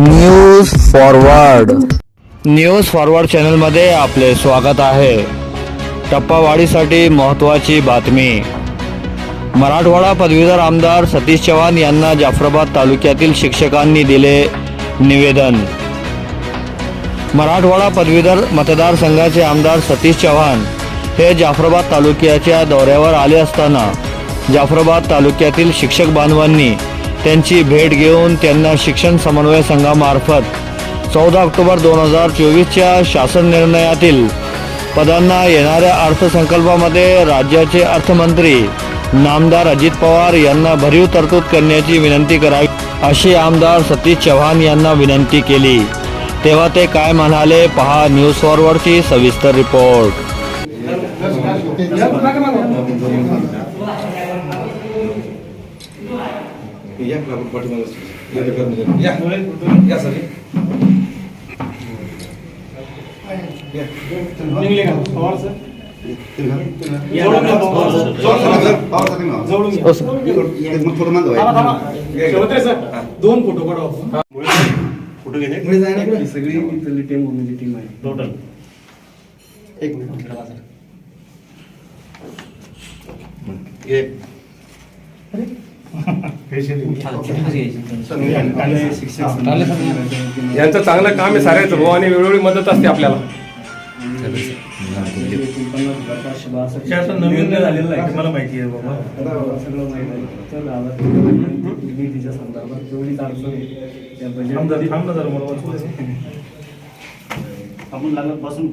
News forward news forward चॅनलमध्ये आपले स्वागत आहे. टप्पावाढीसाठी महत्त्वाची बातमी. मराठवाडा पदवीधर आमदार सतीश चव्हाण यांना जाफराबाद तालुक्यातील शिक्षकांनी दिले निवेदन. मराठवाडा पदवीधर मतदारसंघाचे आमदार सतीश चव्हाण हे जाफराबाद तालुक्याच्या दौऱ्यावर आले असताना जाफराबाद तालुक्यातील शिक्षक बांधवांनी त्यांची भेट घेऊन त्यांना शिक्षण समन्वय संघामार्फत चौदा ऑक्टोबर दोन हजार चोवीसच्या शासन निर्णयातील पदांना येणाऱ्या अर्थसंकल्पामध्ये राज्याचे अर्थमंत्री नामदार अजित पवार यांना भरीव तरतूद करण्याची विनंती करावी अशी आमदार सतीश चव्हाण यांना विनंती केली. तेव्हा ते काय म्हणाले पहा न्यूज फॉरवर्डची सविस्तर रिपोर्ट. या पाठीमागे या या सर दोन फ़ोटो काढू आपण. सगळी सगळी इथली टीम घुमलेली टीम आहे. टोटल एक मिनिट. यांचं चांगलं काम आहे साऱ्याचं भाऊ आणि वेळोवेळी मदत असते आपल्याला नवीन झालेलं आहे मला माहिती आहे बाबा सगळं माहिती आहे संदर्भात. आपण लागत बसून